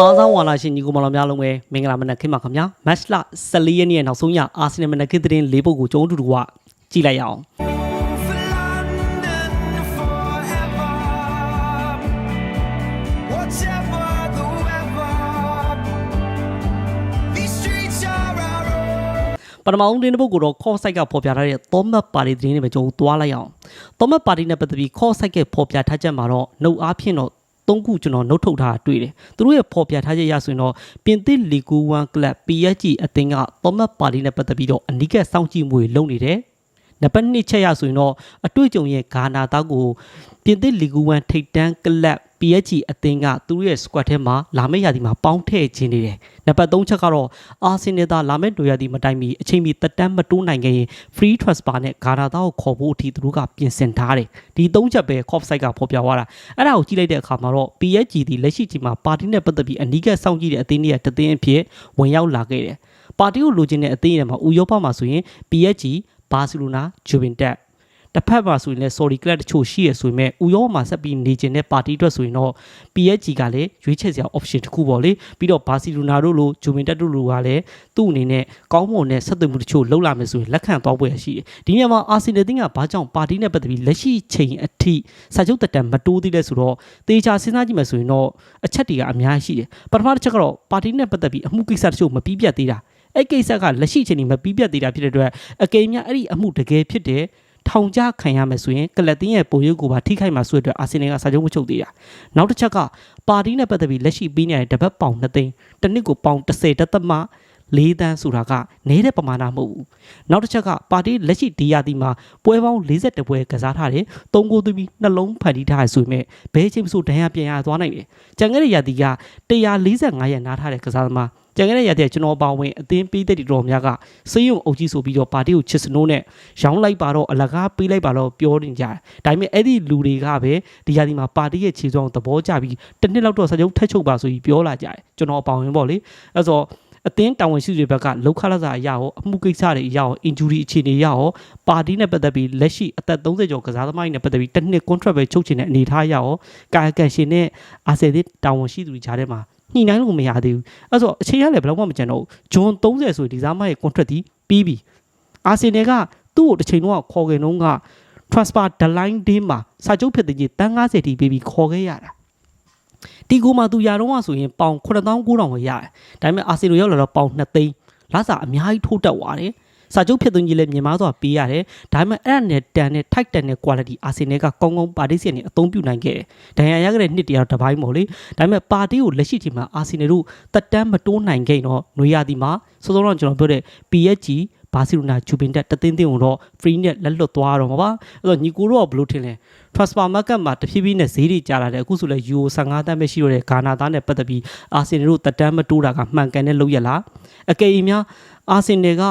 အားဆောင်ဝါလာရှင်ညီကိုမတော်များလုံးပဲမင်္ဂလာမနက်ခင်းပါခင်ဗျာမတ်လ14ရက်နေ့ရဲ့နောက်ဆုံးရအာဆင်နယ်မနက်ခင်းသတင်း၄ပုဒ်ကိုကျွန်တော်တို့ကကြည့်လိုက်ရအောင် For London forever. Whatever the weather, these streets are our own. ပထမဦးတင်းတစ်ပုဒ်ကိုတော့ခေါ်ဆိုင်ကဖော်ပြထားတဲ့သောမတ်ပါတီသတင်းတွေပဲကျွန်တော်သွားလိုက်ရအောင်သောမတ်ပါတီနဲ့ပတ်သက်ပြီးခေါ်ဆိုင်ကဖော်ပြထားချက်မှာတော့နှုတ်အားဖြင့်တော့ သုံးခုကျွန်တော်နှုတ်ထုတ်ထားတာတွေ့တယ်။သူတို့ရဲ့ဖော်ပြထားချက်ရဆိုရင်တော့ပြင်သစ်လီဂူ1ကလပ် PSG အသင်းကသောမတ်ပါတီနဲ့ပတ်သက်ပြီးတော့အနီးကပ်စောင့်ကြည့်မှုတွေလုပ်နေတယ်။ နံပါတ်2ချက်ရဆိုရင်တော့အတွေ့အကြုံရဲ့ဂါနာသားကိုပြင်သစ်လီဂူ1ထိပ်တန်းကလပ် PSG အသင်းကသူတို့ရဲ့ squad ထဲမှာလာမယ့်ရာသီမှာပေါင်းထည့်ခြင်းနေတယ်။နံပါတ်3ချက်ကတော့အာဆင်နယ်သားလာမယ့်ဒိုရာသီမတိုင်မီအချိန်မီတက်တန်းမတိုးနိုင်ခဲ့ရင် free transfer နဲ့ဂါနာသားကိုခေါ်ဖို့အထိသူတို့ကပြင်ဆင်ထားတယ်။ဒီ3ချက်ပဲ cop site ကဖော်ပြသွားတာ။အဲ့ဒါကိုကြည့်လိုက်တဲ့အခါမှာတော့ PSG ဒီလက်ရှိချိန်မှာပါတီနဲ့ပတ်သက်ပြီးအနီးကပ်စောင့်ကြည့်တဲ့အသင်းတွေကတသင်းအဖြစ်ဝင်ရောက်လာခဲ့တယ်။ပါတီကိုလိုချင်တဲ့အသင်းတွေမှာဥရောပမှာဆိုရင် PSG ဘာစီလိုနာဂျူဗင်တက်တစ်ဖက်မှာဆိုရင်လည်း sorry club တချို့ရှိရဆိုပေမဲ့ဥရောပမှာဆက်ပြီးနေကျင်တဲ့ပါတီအတွက်ဆိုရင်တော့ PSG ကလည်းရွေးချယ်စရာ option တစ်ခုပေါ့လေပြီးတော့ဘာစီလိုနာတို့လိုဂျူဗင်တက်တို့လိုကလည်းသူ့အနေနဲ့ကောင်းမွန်တဲ့ဆက်သွယ်မှုတချို့လှုပ်လာမယ်ဆိုရင်လက်ခံသွားပွဲရှိတယ်ဒီနေရာမှာအာဆင်နယ်တင်းကဘာကြောင့်ပါတီနဲ့ပတ်သက်ပြီးလက်ရှိချိန်အထိစာချုပ်တက်တန်မတိုးသေးလဲဆိုတော့တေချာစဉ်းစားကြည့်မယ်ဆိုရင်တော့အချက်တွေကအများကြီးရှိတယ်ပထမတစ်ချက်ကတော့ပါတီနဲ့ပတ်သက်ပြီးအမှုကိစ္စတချို့မပြီးပြတ်သေးတာ အဲ့ကိစ္စကလက်ရှိချိန်ကြီးမပြီးပြတ်သေးတာဖြစ်တဲ့အတွက်အကယ်၍အဲ့ဒီအမှုတကယ်ဖြစ်တဲ့ထောင်ချခံရမယ်ဆိုရင်ကလပ်တင်းရဲ့ပုံရိပ်ကိုပါထိခိုက်မှာဆိုတဲ့အတွက်အာဆင်နယ်ကစာချုပ်မချုပ်သေးတာနောက်တစ်ချက်ကပါတီနဲ့ပတ်သက်ပြီးလက်ရှိပေးနေတဲ့တပတ်ပေါင်2သိန်းတစ်နှစ်ကိုပေါင်30တက်သမ၄တန်းဆိုတာကနေတဲ့ပမာဏမဟုတ်ဘူးနောက်တစ်ချက်ကပါတီလက်ရှိဒီယာတီမှာပွဲပေါင်း42ပွဲကစားထားတယ်၃ကိုသွပြီးနှလုံးဖန်တီးထားရဆိုပေမဲ့ဘဲချင်းမဆိုဒဏ်ရာပြန်ရသွားနိုင်တယ်ကြံခဲ့တဲ့ယာတီက145ရက်နားထားတဲ့ကစားသမား ကြံခဲ့တဲ့ရာသီကကျွန်တော်ပါဝင်အသင်းပေးတဲ့ဒီတော်များကစေးရုံအုပ်ကြီးဆိုပြီးတော့ပါတီကိုချစ်စနိုးနဲ့ရောင်းလိုက်ပါတော့အလကားပေးလိုက်ပါတော့ပြောနေကြတယ်။ဒါပေမဲ့အဲ့ဒီလူတွေကပဲဒီရာသီမှာပါတီရဲ့ခြေစွမ်းသဘောကျပြီးတစ်နှစ်လောက်တော့စကြုံထက်ချုပ်ပါဆိုပြီးပြောလာကြတယ်။ကျွန်တော်ပါဝင်ပေါ့လေ။အဲ့ဆိုအသင်းတာဝန်ရှိတွေဘက်ကလောက်ခလာစာအရာရောအမှုကိစ္စတွေအရာရော injury အခြေအနေအရာရောပါတီနဲ့ပတ်သက်ပြီးလက်ရှိအသက်30ကျော်ကစားသမားတွေနဲ့ပတ်သက်ပြီးတစ်နှစ် contract ပဲချုပ်ချင်တဲ့အနေအထားအရာရောကာကန်ရှင်နဲ့အာဆယ်သစ်တာဝန်ရှိသူတွေကြားထဲမှာ ညှိနှိုင်းလို့မရသေးဘူးအဲ့ဆိုအချိန်ရလည်းဘယ်တော့မှမကြံတော့ဘူးဂျွန်30ဆိုဒီစားမရဲ့ contract ဒီပြီးပြီအာဆင်နယ်ကသူ့ကိုတစ်ချိန်တော့ခေါ်ခင်တော့က transfer deadline day မှာစာချုပ်ဖြစ်တဲ့ကြီးတန်း90တီးပြီးပြီးခေါ်ခဲ့ရတာဒီကူမှာသူရာတော့ဆိုရင်ပေါင်9900ပဲရတယ်ဒါပေမဲ့အာဆင်နယ်ရောက်လာတော့ပေါင်2သိန်းလာစာအများကြီးထိုးတက်သွားတယ် စာချုပ်ဖြစ်သွင်းကြီးလည်းမြင်မာစွာပေးရတယ်ဒါပေမဲ့အဲ့ဒါနဲ့တန်နဲ့ထိုက်တန်တဲ့ quality အာဆင်နယ်ကကောင်းကောင်းပါတီစီကနေအသုံးပြုနိုင်ခဲ့တယ်ဒဏ်ရာရခဲ့တဲ့နှစ်တည်းတော့တစ်ပိုင်းပေါ့လေဒါပေမဲ့ပါတီကိုလက်ရှိချိန်မှာအာဆင်နယ်တို့တက်တန်းမတိုးနိုင်ခဲ့တော့နွေရာသီမှာစောစောတော့ကျွန်တော်ပြောတဲ့ PSG ဘာစီလိုနာဂျူပင်တက်တသင်းသင်းကိုတော့ free နဲ့လက်လွတ်သွားတော့မှာပါအဲ့တော့ညီကိုတို့ကဘယ်လိုထင်လဲ transfer market မှာတဖြည်းဖြည်းနဲ့ဈေးတွေကျလာတယ်အခုဆိုလဲ euro 15တန်းပဲရှိတော့တဲ့ဂါနာသားနဲ့ပတ်သက်ပြီးအာဆင်နယ်တို့တက်တန်းမတိုးတာကမှန်ကန်တဲ့လုပ်ရလားအကယ်၍များအာဆင်နယ်က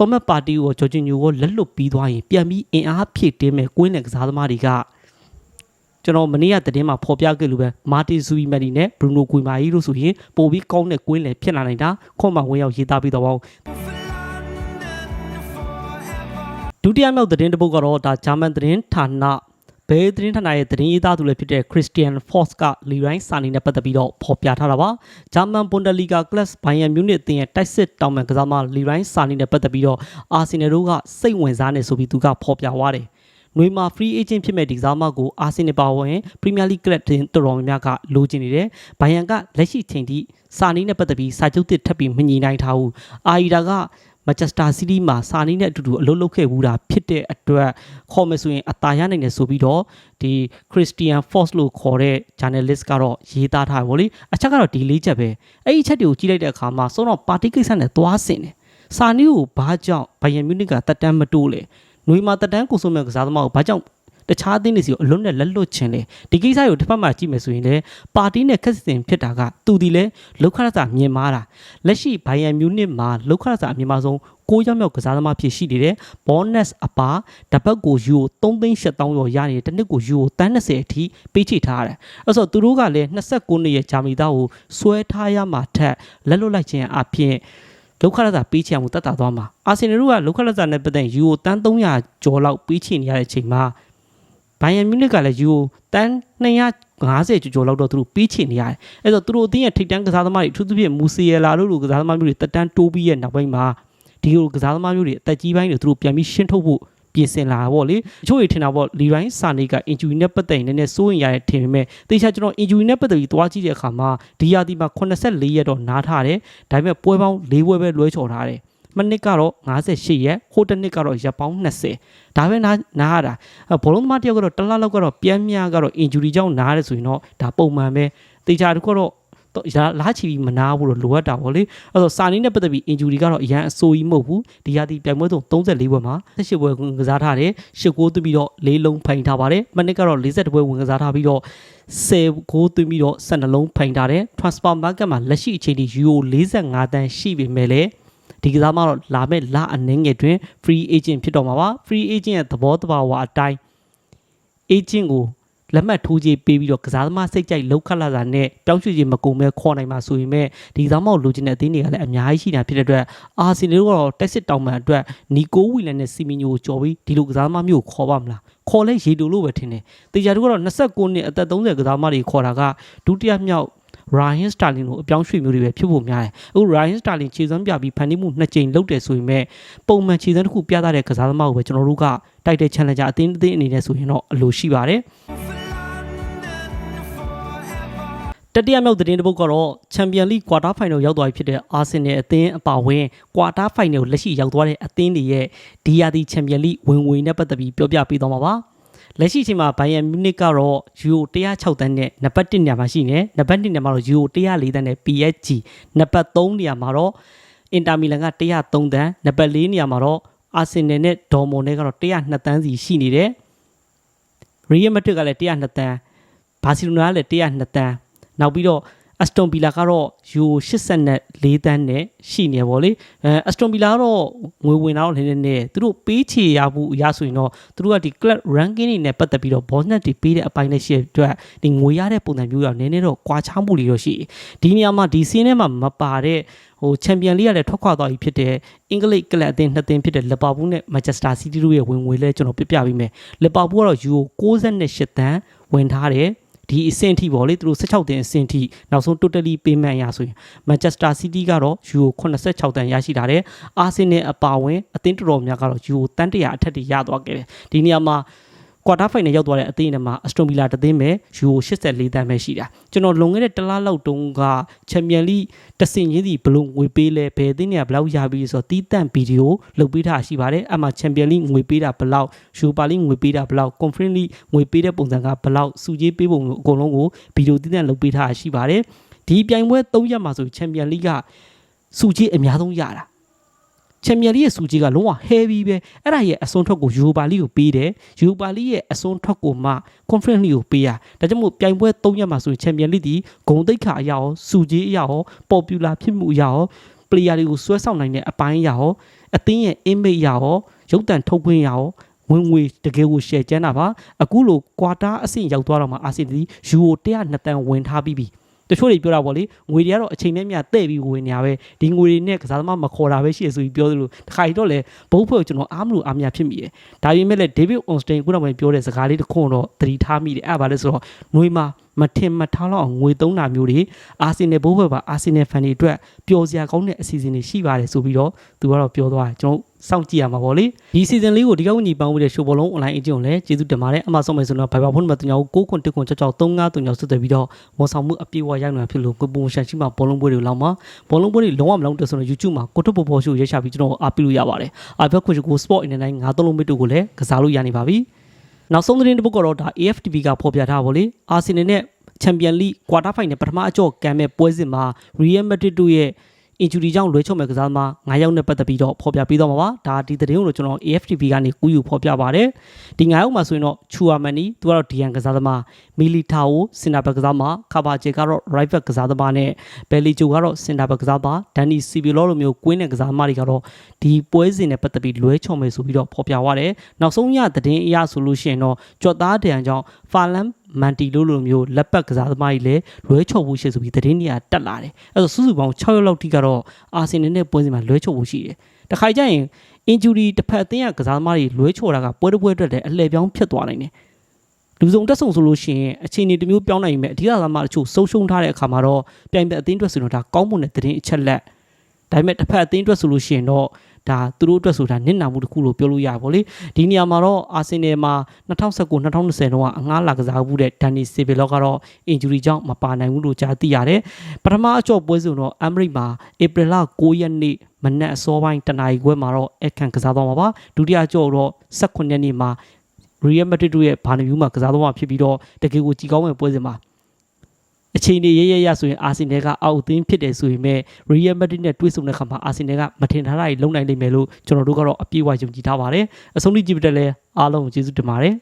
တော်မတ်ပါတီကိုဂျော်ဂျင်ညိုကိုလက်လွတ်ပြီးသွားရင်ပြန်ပြီးအင်အားဖြည့်တင်းမဲ့ကွင်းနဲ့ကစားသမားတွေကကျွန်တော်မနေ့ကသတင်းမှာဖော်ပြခဲ့လို့ပဲမာတင်ဇူီမက်ဒီနဲ့ဘရူနိုကွီမာကြီးတို့ဆိုရင်ပိုပြီးကောင်းတဲ့ကွင်းလေဖြစ်လာနိုင်တာခွန်မဝင်ရောက်ရေးသားပြီးတော့ပေါ့ For London forever. ဒုတိယမြောက်သတင်းတစ်ပုဒ်ကတော့ဒါဂျာမန်သတင်းဌာန ဘယ်သတင်းဌာနရဲ့သတင်းရေးသားသူလည်းဖြစ်တဲ့ Christian Force ကလီရိုင်းစာနေနဲ့ပတ်သက်ပြီးတော့ဖော်ပြထားတာပါဂျာမန်ဘွန်ဒလီဂါကလပ်ဘိုင်ယန်မြူနစ်အသင်းရဲ့တိုက်စစ်တောင်ပန်ကစားမလီရိုင်းစာနေနဲ့ပတ်သက်ပြီးတော့အာဆင်နယ်တို့ကစိတ်ဝင်စားနေဆိုပြီးသူကဖော်ပြသွားတယ်နွေမှာ free agent ဖြစ်မဲ့ဒီကစားမကိုအာဆင်နယ်ပါဝင် Premier League Club တင်တော်တော်များများကလိုချင်နေတယ်။ဘိုင်ယန်ကလက်ရှိချိန်ထိစာနီးနဲ့ပတ်သက်ပြီးစာချုပ်တစ်ထပ်ပြီးမညီနိုင်ထားဘူး။အာအီဒါက မန်ချက်စတာစီးတီးမှာစာနီးနဲ့အတူတူအလုပ်လုပ်ခဲ့ဘူးတာဖြစ်တဲ့အတွက်ခေါ်မယ်ဆိုရင်အသာရနိုင်တယ်ဆိုပြီးတော့ဒီ Christian Force လို့ခေါ်တဲ့ journalist ကတော့ရေးသားထားတယ်ဗောလေအချက်ကတော့ဒီလေးချက်ပဲအဲ့ဒီချက်တွေကိုကြည့်လိုက်တဲ့အခါမှာစောတော့ပါတီကိစ္စနဲ့သွားဆင်တယ်စာနီးကိုဘာကြောင့်ဘိုင်ယန်မြူနစ်ကတက်တန်းမတိုးလဲနွေမှာတက်တန်းကိုဆိုမဲ့ကစားသမားကိုဘာကြောင့် တခြားအသင်းတွေစီကိုအလွတ်နဲ့လက်လွတ်ခြင်းလေဒီကိစ္စကိုတစ်ဖက်မှာကြည့်မယ်ဆိုရင်လေပါတီနဲ့ခက်စစ်ဖြစ်တာကသူဒီလေလောက်ခရစာမြင်မာတာလက်ရှိဘိုင်ယန်မြူနစ်မှာလောက်ခရစာအမြင်မာဆုံးကိုးရောက်မြောက်ကစားသမားဖြစ်ရှိနေတယ်ဘောနက်စ်အပါတပတ်ကိုယူကို3သိန်း7000ရောရနေတယ်တစ်နှစ်ကိုယူကိုတန်း20အထိပေးချိထားရတယ်အဲ့ဆိုသူတို့ကလည်း29နှစ်ရဲ့ဂျာမနီသားကိုဆွဲထားရမှာထက်လက်လွတ်လိုက်ခြင်းအပြင်လောက်ခရစာပေးချင်အောင်တတ်တာသွားမှာအာဆင်နယ်တို့ကလောက်ခရစာနဲ့ပတ်သက်ယူကိုတန်း300ကျော်လောက်ပေးချင်နေရတဲ့အချိန်မှာ ဘိုင်ယန်မြူနစ်ကလည်းယူကိုတန်း250ကျော်ကျော်လောက်တော့သူတို့ပေးချင်နေရတယ်အဲ့တော့သူတို့အသင်းရဲ့ထိပ်တန်းကစားသမားတွေအထူးသဖြင့်မူစီယလာတို့လိုကစားသမားမျိုးတွေတက်တန်းတိုးပြီးရဲ့နောက်ပိုင်းမှာဒီလိုကစားသမားမျိုးတွေအသက်ကြီးပိုင်းတွေသူတို့ပြန်ပြီးရှင်းထုတ်ဖို့ပြင်ဆင်လာတာပေါ့လေအချို့တွေထင်တာပေါ့လီရိုင်းစာနေကအင်ဂျူရီနဲ့ပတ်သက်ရင်လည်းစိုးရင်ရတဲ့ထင်ပေမဲ့တေချာကျွန်တော်အင်ဂျူရီနဲ့ပတ်သက်ပြီးသွားကြည့်တဲ့အခါမှာဒီယာဒီမှာ84ရက်တော့နားထားတယ်ဒါပေမဲ့ပွဲပေါင်း၄ပွဲပဲလွဲချော်ထားတယ် မနစ်ကတော့58ရက်ဟိုတစ်နှစ်ကတော့ရက်ပေါင်း20ဒါပဲနားနားရတာဘောလုံးသမားတယောက်ကတော့တစ်လားလောက်ကတော့ပြန်မြကတော့ injury ကြောင့်နားရတယ်ဆိုရင်တော့ဒါပုံမှန်ပဲတေချာတခုတော့တော့ရာလားချီပြီးမနာဘူးလို့လိုအပ်တာပေါ့လေအဲ့တော့စာနေနဲ့ပတ်သက်ပြီး injury ကတော့အရန်အဆိုးကြီးမဟုတ်ဘူးဒီရာသီပြိုင်ပွဲဆုံး34ပွဲမှာ18ပွဲဝင်ကစားထားတယ်10ဂိုးသွင်းပြီးတော့၄လုံးဖိုင်ထားပါတယ်မနစ်ကတော့42ပွဲဝင်ကစားထားပြီးတော့10ဂိုးသွင်းပြီးတော့12လုံးဖိုင်ထားတယ် transfer market မှာလက်ရှိအချိန်ထိ euro 45တန်းရှိပေမဲ့လည်း ဒီကစားမတော့လာမဲ့လအနှင်းငယ်တွင် free agent ဖြစ်တော့မှာပါ free agent ရဲ့သဘောတဘာဝအတိုင်း agent ကိုလက်မှတ်ထိုးကြေးပေးပြီးတော့ကစားသမားစိတ်ကြိုက်လောက်ခတ်လာတာနဲ့ပြောင်းရွှေ့ခြင်းမကုန်မဲ့ခေါ်နိုင်မှာဆိုရင်မဲ့ဒီကစားမကိုလိုချင်တဲ့အသင်းတွေကလည်းအများကြီးရှိနေတာဖြစ်တဲ့အတွက်အာဆင်နယ်တို့ကတော့တက်စစ်တောင်မှန်အတွက်နီကိုဝီလန်နဲ့စီမီညိုကိုကြော်ပြီးဒီလိုကစားသမားမျိုးကိုခေါ်ပါမလားခေါ်လဲရေတူလို့ပဲထင်တယ်တေချာတို့ကတော့29နှစ်အသက်30ကစားသမားတွေခေါ်တာကဒုတိယမြောက် Ryan Sterling ကိုအပြောင်းရွှေ့မျိုးတွေပဲဖြစ်ဖို့များတယ်။အခု Ryan Sterling ခြေစွမ်းပြပြီးဖန်တီးမှုနှစ်ကြိမ်လုပ်တယ်ဆိုရင်မဲ့ပုံမှန်ခြေစွမ်းတစ်ခုပြသတဲ့ကစားသမားကိုပဲကျွန်တော်တို့ကတိုက်တဲ့ challenger အသင်းအသင်းအနေနဲ့ဆိုရင်တော့အလိုရှိပါတယ်။ for London forever. တတိယမြောက်သတင်းတစ်ပုဒ်ကတော့ချန်ပီယံလိကွာတာဖိုင်နယ်ရောက်သွားပြီဖြစ်တဲ့အာဆင်နယ်အသင်းအပါအဝင်ကွာတာဖိုင်နယ်ကိုလက်ရှိရောက်သွားတဲ့အသင်းတွေရဲ့ဒီယာဒီချန်ပီယံလိဝင်ဝင်နဲ့ပတ်သက်ပြီးပြောပြပေးသွားမှာပါ လက်ရှိအချိန်မှာဘိုင်ယန်မြူနစ်ကတော့ယူရို106တန်းနဲ့နံပါတ်1နေရာမှာရှိနေနံပါတ်2နေရာမှာတော့ယူရို104တန်းနဲ့ PSG နံပါတ်3နေရာမှာတော့အင်တာမီလန်က103တန်းနံပါတ်4နေရာမှာတော့အာဆင်နယ်နဲ့ဒေါ်မွန်နဲ့ကတော့102တန်းစီရှိနေတယ်ရီယယ်မက်ဒရစ်ကလည်း102တန်းဘာစီလိုနာကလည်း102တန်းနောက်ပြီးတော့ အစတွန်ဗီလာကတော့ယူ84တန်းနဲ့ရှိနေပါလေအဲအစတွန်ဗီလာကတော့ငွေဝင်တော့နည်းနည်းနဲ့သူတို့ပေးချေရမှုအရဆိုရင်တော့သူတို့ကဒီ club ranking တွေနဲ့ပတ်သက်ပြီးတော့ bonus တွေပေးတဲ့အပိုင်းနဲ့ရှိတဲ့အတွက်ဒီငွေရတဲ့ပုံစံမျိုးရောနည်းနည်းတော့ကွာခြားမှုတွေတော့ရှိတယ်ဒီနေရာမှာဒီစင်းထဲမှာမပါတဲ့ဟိုချန်ပီယံလိကလည်းထွက်ခွာသွားပြီဖြစ်တဲ့အင်္ဂလိပ်ကလပ်အသင်းနှစ်သင်းဖြစ်တဲ့လီဗာပူးနဲ့မန်ချက်စတာစီးတီးတို့ရဲ့ဝင်ငွေလဲကျွန်တော်ပြပြပေးမယ်လီဗာပူးကတော့ယူရို68တန်းဝင်ထားတယ် ဒီအဆင့်ထိပေါ့လေသူတို့16တင်အဆင့်ထိနောက်ဆုံး totally payment ရဆိုရင် Manchester City ကတော့ Euro 86တန်ရရှိထားတယ်။ Arsenal အပါအဝင်အသင်းတော်တော်များကတော့ Euro တန်တရာအထက်ထိရသွားခဲ့တယ်။ဒီနေရာမှာ quarter final ရောက်သွားတဲ့အသင်းတွေမှာ Aston Villa တသင်းပဲ Euro 84တန်ပဲရှိတာ။ကျွန်တော်လွန်ခဲ့တဲ့တစ်လလောက်တုန်းက Champions League တဆင်ချင်းစီဘယ်လိုငွေပေးလဲဘယ်အသင်းတွေကဘယ်လောက်ရပြီဆိုတော့တီးတန့်ဗီဒီယိုလုပ်ပေးတာရှိပါတယ်။အဲ့မှာ Champions League ငွေပေးတာဘယ်လောက် Europa League ငွေပေးတာဘယ်လောက် Conference League ငွေပေးတဲ့ပုံစံကဘယ်လောက်စုကြီးပေးပုံအကုန်လုံးကိုဗီဒီယိုတီးတန့်လုပ်ပေးထားတာရှိပါတယ်။ဒီပြိုင်ပွဲ၃ရက်မှာဆို Champions League ကစုကြီးအများဆုံးရတာ ချန်ပီယံလိရဲ့စူကြီးကလုံးဝ heavy ပဲအဲ့ဒါရဲ့အစွန်းထွက်ကိုယူပါလိကိုပေးတယ်ယူပါလိရဲ့အစွန်းထွက်ကိုမှ conference လိကိုပေးရဒါကြောင့်မို့ပြိုင်ပွဲ၃ရက်မှာဆိုရင်ချန်ပီယံလိဒီဂုံတိတ်ခါအရာရောစူကြီးအရာရော popular ဖြစ်မှုအရာရော player တွေကိုဆွဲဆောင်နိုင်တဲ့အပိုင်းအရာရောအသင်းရဲ့ image အရာရောရုပ်တံထုတ်ခွင့်အရာရောဝင်ငွေတကယ်ကို share ကျန်းတာပါအခုလိုကွာတာအဆင့်ရောက်သွားတော့မှအာဆီဒီယူရို102တန်ဝင်ထားပြီးပြီ တချို့တွေပြောတာပေါ့လေငွေတွေကတော့အချိန်နဲ့မျှတဲ့ပြီးဝင်နေရပဲဒီငွေတွေနဲ့ကစားသမားမခေါ်တာပဲရှိရဆိုပြီးပြောသလိုတခါကြီးတော့လေဘုတ်ဖွဲ့ကိုကျွန်တော်အားမလို့အားမရဖြစ်မိတယ်ဒါပေမဲ့လည်း David Onstein ခုနောက်ပိုင်းပြောတဲ့စကားလေးတစ်ခုတော့သတိထားမိတယ်အဲ့ဒါဘာလဲဆိုတော့ငွေမှာ မထင်မထားတော့အောင်ငွေသုံးတာမျိုးတွေအာဆင်နယ်ဘိုးဘွယ်ပါအာဆင်နယ်ဖန်တွေအတွက်ပျော်စရာကောင်းတဲ့အစီအစဉ်တွေရှိပါတယ်ဆိုပြီးတော့သူကတော့ပြောသွားတယ်ကျွန်တော်စောင့်ကြည့်ရမှာပေါ့လေဒီစီဇန်လေးကိုဒီကောက်ညီပန်းဝေးတဲ့ရှိုးဘောလုံး online အကျုံလည်းကျေးဇူးတင်ပါတယ်အမှဆုံးမယ်ဆိုတော့ Viber ဖုန်းနံပါတ်3ကို9ခွန်1ခွန်6 6 3 5 3 6ဆက်သွယ်ပြီးတော့ဝန်ဆောင်မှုအပြည့်အဝရောက်နေဖြစ်လို့ကိုပုံရှန်ရှိမှဘောလုံးပွဲတွေလောက်မှာဘောလုံးပွဲတွေလုံးဝမလုံးတဲ့ဆိုတော့ YouTube မှာကိုထုတ်ပေါ်ပေါ်ရှိုးရက်ချပြီးကျွန်တော်အားပေးလို့ရပါတယ်အားဖက်ခွင့်ကို Sport Internet 9သုံးလုံးမိတူကိုလည်းကစားလို့ရနေပါပြီ နောက်ဆုံးသတင်းတစ်ပုဒ်ကတော့ဒါ AFTV ကဖော်ပြထားပါလေအာဆင်နယ်နဲ့ချန်ပီယံလိကွာတာဖိုင်နယ်ပထမအကြော့ကမ်းမဲ့ပွဲစဉ်မှာ Real Madrid တို့ရဲ့ injury ကြောင့်လွဲချော်မဲ့ကစားသမား9ယောက်နဲ့ပတ်သက်ပြီးတော့ဖော်ပြပေးတော့မှာပါဒါဒီသတင်းကိုကျွန်တော် AFTV ကနေကူးယူဖော်ပြပါတယ်ဒီ9ယောက်မှာဆိုရင်တော့ချူအာမန်နီသူကတော့ဒီယန်ကစားသမားမီလီတာအိုစင်တာဘက်ကစားသမားကာဘာဂျေကတော့ right back ကစားသမားနဲ့ဘယ်လီဂျိုကတော့စင်တာဘက်ကစားသမားဒန်နီစီဘီလောလိုမျိုးကွင်းတဲ့ကစားသမားတွေကတော့ဒီပွဲစဉ်နဲ့ပတ်သက်ပြီးလွဲချော်မယ်ဆိုပြီးတော့ဖော်ပြသွားတယ်နောက်ဆုံးရသတင်းအရဆိုလို့ရှိရင်တော့ကြော်သားတန်ကြောင့်ဖာလန် မန်တီလိုလိုမျိုးလက်ပတ်ကစားသမားကြီးလည်းလွဲချော်ဖို့ရှိဆိုပြီးသတင်းတွေကတက်လာတယ်အဲ့တော့စုစုပေါင်း6ရက်လောက်ထိကတော့အာဆင်နယ်နဲ့ပွဲစဉ်မှာလွဲချော်ဖို့ရှိတယ်တခါကျရင် injury တစ်ဖက်အသင်းကကစားသမားတွေလွဲချော်တာကပွဲတစ်ပွဲအတွက်လည်းအလှည့်ပြောင်းဖြစ်သွားနိုင်တယ်လူစုံတက်ဆုံဆိုလို့ရှိရင်အခြေအနေတစ်မျိုးပြောင်းနိုင်မယ်အဓိကကမှတချို့ဆုံးရှုံးထားတဲ့အခါမှာတော့ပြိုင်ပွဲအသင်းအတွက်ဆိုတော့ဒါကောင်းမွန်တဲ့သတင်းအချက်လက်ဒါပေမဲ့တစ်ဖက်အသင်းအတွက်ဆိုလို့ရှိရင်တော့ ဒါသူတို့အတွက်ဆိုတာနစ်နာမှုတစ်ခုလို့ပြောလို့ရပါဗောလေဒီနေရာမှာတော့အာဆင်နယ်မှာ2019 2020တော့ကအငှားလာကစားမှုတဲ့ဒန်နီစီဗီလော့ကတော့ injury ကြောင့်မပါနိုင်ဘူးလို့ကြားသိရတယ်ပထမအကြော့ပွဲစဉ်တော့အမ်ဘရိတ်မှာဧပြီလ9ရက်နေ့မနက်အစောပိုင်းတနာရီခွဲမှာတော့အခန့်ကစားသွားမှာပါဒုတိယအကြော့တော့18ရက်နေ့မှာ Real Madrid တို့ရဲ့ဘာနမြူးမှာကစားသွားမှာဖြစ်ပြီးတော့တကယ်ကိုကြည်ကောင်းမဲ့ပွဲစဉ်မှာ အချိန်တွေရရရဆိုရင်အာဆင်နယ်ကအောက်အသင်းဖြစ်တယ်ဆိုရင်မဲ့ Real Madrid နဲ့တွေ့ဆုံတဲ့ခါမှာအာဆင်နယ်ကမထင်ထားတာကြီးလုံနိုင်လိမ့်မယ်လို့ကျွန်တော်တို့ကတော့အပြည့်အဝယုံကြည်ထားပါတယ်အဆုံးထိကြည့်ပြတဲ့လဲအားလုံးကိုကျေးဇူးတင်ပါတယ်